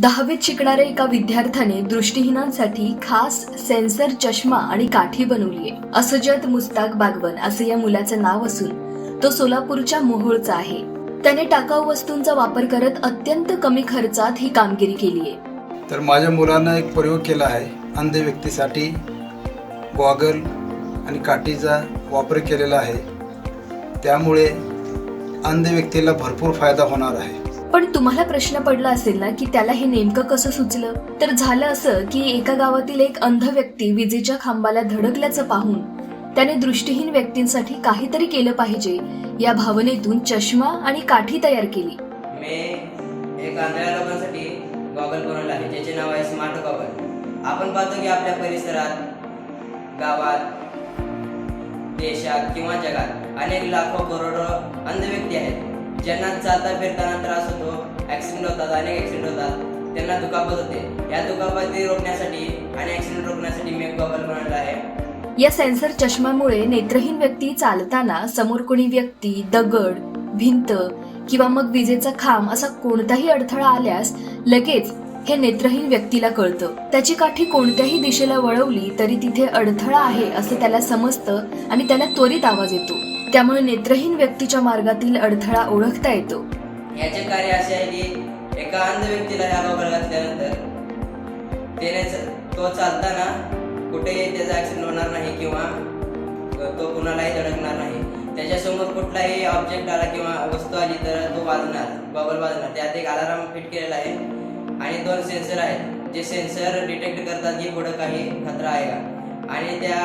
दहावीत शिकणाऱ्या एका विद्यार्थ्याने दृष्टीहीनांसाठी खास सेन्सर चष्मा आणि काठी बनवलीय. असजत मुस्ताक बागवन असं या मुलाचं नाव असून तो सोलापूरच्या मोहोळचा आहे. त्याने टाकाऊ वस्तूंचा वापर करत अत्यंत कमी खर्चात ही कामगिरी केली आहे तर माझ्या मुलानं एक प्रयोग केला आहे. अंध व्यक्तीसाठी गॉगल आणि काठीचा वापर केलेला आहे. त्यामुळे अंध व्यक्तीला भरपूर फायदा होणार आहे. पण तुम्हाला प्रश्न पडला असेल ना की त्याला हे नेमकं कसं सुचलं? तर झालं असं की एका गावातील एक अंध व्यक्ती विजेच्या खांबाला धडकल्याचं पाहून त्याने दृष्टीहीन व्यक्तींसाठी काहीतरी केलं पाहिजे या भावनेतून चष्मा आणि काठी तयार केली. मी एक आंधळ्या लोकांसाठी गॉगल बनवलं आहे ज्याचे नाव आहे स्मार्ट गॉगल. आपण पाहतो की आपल्या परिसरात गावात देशात किंवा जगात अनेक लाखो करोडो अंध व्यक्ती आहेत. ज्यांना चालता फिरताना त्रास होतो ॲक्सिडेंट होतात अनेक ॲक्सिडेंट होतात त्यांना दुखापत होते. या दुखापती रोखण्यासाठी आणि ॲक्सिडेंट रोखण्यासाठी मी एक गॉगल बनवला आहे. या सेन्सर चष्म्यामुळे नेत्रहीन व्यक्ती चालताना समोर कोणी व्यक्ती दगड भिंत किंवा मग विजेचा खांब असा कोणताही अडथळा आल्यास लगेच हे नेत्रहीन व्यक्तीला कळतं. त्याची काठी कोणत्याही दिशेला वळवली तरी तिथे अडथळा आहे असं त्याला समजतं आणि त्याला त्वरित आवाज येतो. त्यामुळे नेत्रहीन व्यक्तीच्या मार्गातील अडथळा ओळखता येतो. याचे कार्य असे आहे की एका अंध व्यक्तीला ह्या बाबा घातल्यानंतर त्याने तो चालताना कुठेही त्याचा ऍक्सिडेंट होणार नाही किंवा तो कुणालाही धडकणार नाही. त्याच्यासमोर कुठलाही ऑब्जेक्ट आला किंवा वस्तू आली तर तो वाजणार बबल वाजणार. त्यात एक अलाराम फिट केलेला आहे आणि दोन सेन्सर आहेत. जे सेन्सर डिटेक्ट करतात की पुढं काही खतरा आहे का. आणि त्या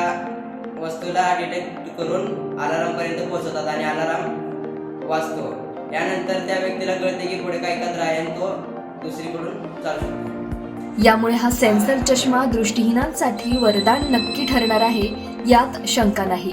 वस्तूला डिटेक्ट करून अलाराम पर्यंत पोहोचवतात आणि अलाराम वाचतो यानंतर त्या व्यक्तीला कळते की पुढे काय कचरा आहे आणि तो दुसरीकडून चालू शकतो. यामुळे हा सेन्सर चष्मा दृष्टीहीनांसाठी वरदान नक्की ठरणार आहे यात शंका नाही.